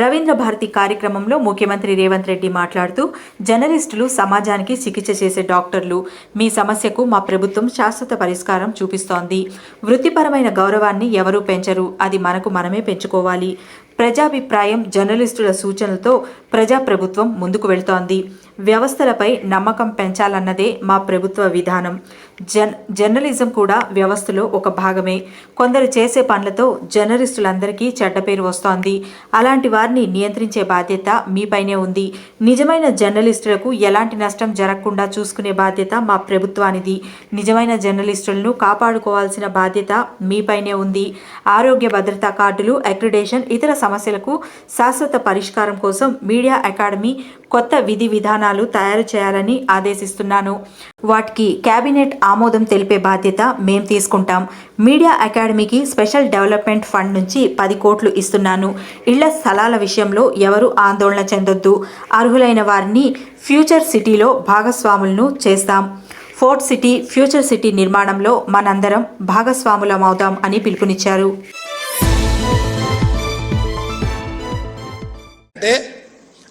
రవీంద్ర భారతి కార్యక్రమంలో ముఖ్యమంత్రి రేవంత్ రెడ్డి మాట్లాడుతూ జర్నలిస్టులు సమాజానికి చికిత్స చేసే డాక్టర్లు మీ సమస్యకు మా ప్రభుత్వం శాశ్వత పరిష్కారం చూపిస్తోంది. వృత్తిపరమైన గౌరవాన్ని ఎవరూ పెంచరు. అది మనకు మనమే పెంచుకోవాలి. ప్రజాభిప్రాయం జర్నలిస్టుల సూచనలతో ప్రజాప్రభుత్వం ముందుకు వెళ్తోంది. వ్యవస్థలపై నమ్మకం పెంచాలన్నదే మా ప్రభుత్వ విధానం. జన్ జర్నలిజం కూడా వ్యవస్థలో ఒక భాగమే. కొందరు చేసే పనులతో జర్నలిస్టులందరికీ చెడ్డ పేరు వస్తోంది. అలాంటి వారిని నియంత్రించే బాధ్యత మీపైనే ఉంది. నిజమైన జర్నలిస్టులకు ఎలాంటి నష్టం జరగకుండా చూసుకునే బాధ్యత మా ప్రభుత్వానిది. నిజమైన జర్నలిస్టులను కాపాడుకోవాల్సిన బాధ్యత మీపైనే ఉంది. ఆరోగ్య భద్రతా కార్డులు అక్రిడేషన్ ఇతర సమస్యలకు శాశ్వత పరిష్కారం కోసం మీడియా అకాడమీ కొత్త విధి విధానాలు తయారు చేయాలని ఆదేశిస్తున్నాను. వాటికి కేబినెట్ ఆమోదం తెలిపే బాధ్యత మేం తీసుకుంటాం. మీడియా అకాడమీకి స్పెషల్ డెవలప్మెంట్ ఫండ్ నుంచి పది కోట్లు ఇస్తున్నాను. ఇళ్ళ స్థలాల విషయంలో ఎవరు ఆందోళన చెందొద్దు. అర్హులైన వారిని ఫ్యూచర్ సిటీలో భాగస్వాములను చేస్తాం. ఫోర్ట్ సిటీ ఫ్యూచర్ సిటీ నిర్మాణంలో మనందరం భాగస్వాములమవుదాం అని పిలుపునిచ్చారు. అంటే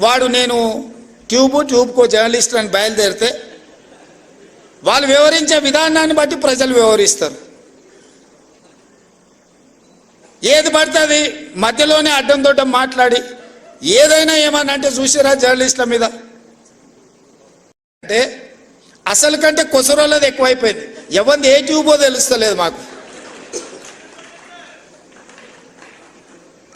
వాడు నేను ట్యూబ్ ట్యూబ్కో జర్నలిస్ట్ అని బయలుదేరితే వాళ్ళు వివరించే విధానాన్ని బట్టి ప్రజలు వివరిస్తారు. ఏది పడుతుంది మధ్యలోనే అడ్డం దొడ్డం మాట్లాడి ఏదైనా ఏమన్నా అంటే చూసిరా జర్నలిస్టుల మీద. అంటే అసలు కంటే కొసరోళ్ళది ఎక్కువైపోయింది. ఎవరిది ఏ ట్యూబో తెలుస్తలేదు మాకు.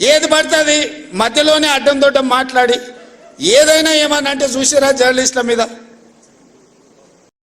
ఏది పడుతుంది? మధ్యలోనే అడ్డం దొడ్డం మాట్లాడి. ఏదైనా ఏమన్నా అంటే చూసిరా జర్నలిస్టుల మీద.